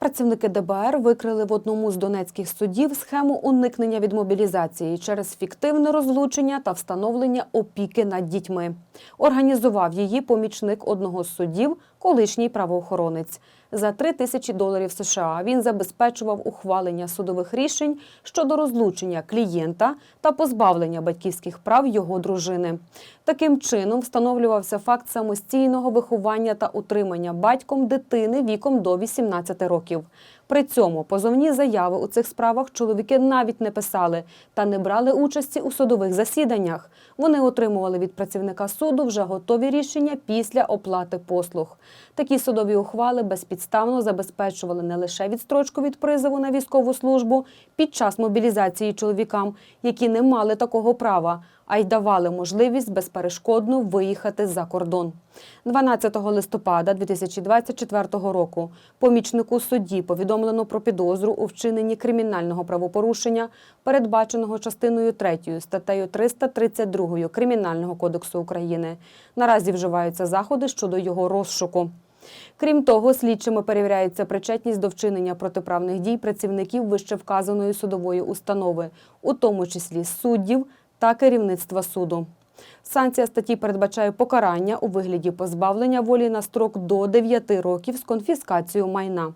Працівники ДБР викрили в одному з донецьких судів схему уникнення від мобілізації через фіктивне розлучення та встановлення опіки над дітьми. Організував її помічник одного з судів, колишній правоохоронець. За три тисячі доларів США він забезпечував ухвалення судових рішень щодо розлучення клієнта та позбавлення батьківських прав його дружини. Таким чином встановлювався факт самостійного виховання та утримання батьком дитини віком до 18 років. При цьому позовні заяви у цих справах чоловіки навіть не писали та не брали участі у судових засіданнях. Вони отримували від працівника суду вже готові рішення після оплати послуг. Такі судові ухвали безпідставно забезпечували не лише відстрочку від призову на військову службу під час мобілізації чоловікам, які не мали такого права, а й давали можливість безперешкодно виїхати за кордон. 12 листопада 2024 року помічнику судді повідомлено про підозру у вчиненні кримінального правопорушення, передбаченого частиною 3 статтею 332 Кримінального кодексу України. Наразі вживаються заходи щодо його розшуку. Крім того, слідчими перевіряється причетність до вчинення протиправних дій працівників вищевказаної судової установи, у тому числі суддів та керівництва суду. Санкція статті передбачає покарання у вигляді позбавлення волі на строк до 9 років з конфіскацією майна.